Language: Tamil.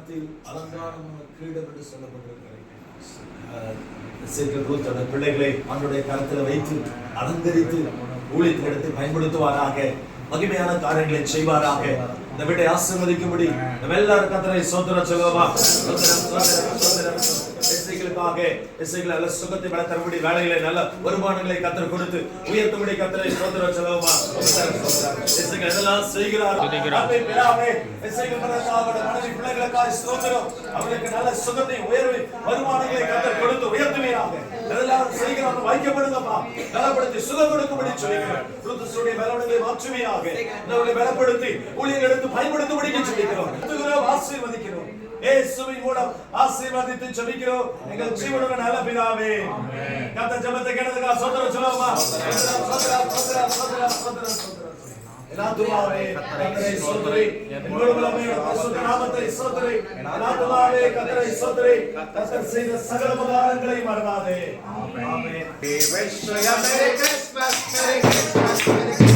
கரத்தில் அலங்காரமான கிரீடம் என்று சொல்லப்பட்டிருக்கிறது. அஹ், தன்னுடைய பிள்ளைகளை அவனுடைய கரத்தில் வைத்து அலங்கரித்து ஊழியத்தில் எடுத்து பயன்படுத்துவாராக. மகிமையான காரியங்களை செய்வாராக. இந்த வீட்டை ஆசிர்வதிக்கும்படி நம்ம எல்லாரும் கத்தனை சோதர சொல்லுவா இசைகளுக்காக இசைகளை நல்ல சுகத்தை வளர்த்தபடி தரும்படி வேலைகளை நல்ல வருமானங்களை கத்தர் கொடுத்து உயர்த்தும்படி கத்தனை சோதர சொல்லுவா இசைகள் எதெல்லாம் செய்கிறார் பிள்ளைகளுக்காக ஸ்தோத்திரம். அவர்களுக்கு நல்ல சுகத்தை உயர்வை வருமானங்களை கத்தர் கொடுத்து உயர்த்துவீராக. எதெல்லாம் செய்கிறாங்க வைக்கப்படுங்கப்பா. பலப்படுத்தி சுகம் கொடுக்கும்படி சொல்லுகிறேன் பலவனங்களை மாற்றுவீராக. அவர்களை பலப்படுத்தி ஊழியர்கள் எடுத்து பயன்படுத்தும்படி துதிக்கிறோம், ஆசீர்வதிக்கிறோம். இயேசுவின் மூலம் ஆசீர்வதித்து ஜெபிக்கிறோம். எங்கள் ஜீவனுள்ள நல்ல பிதாவே. கத்த ஜெபத்தை கேட்டதுக்காக சோதரம் சொல்லுவோமா? எல்லாத்துமாவே கத்தரை சோதரி. என்னோடு வல்லமையோட பரிசுத்த நாமத்தை சோதரி. எல்லாத்துமாவே கத்தரை சோதரி. கத்தர் செய்த சகல உபகாரங்களை மறவாதே. ஆமென். a Merry Christmas, Merry Christmas, Merry Christmas.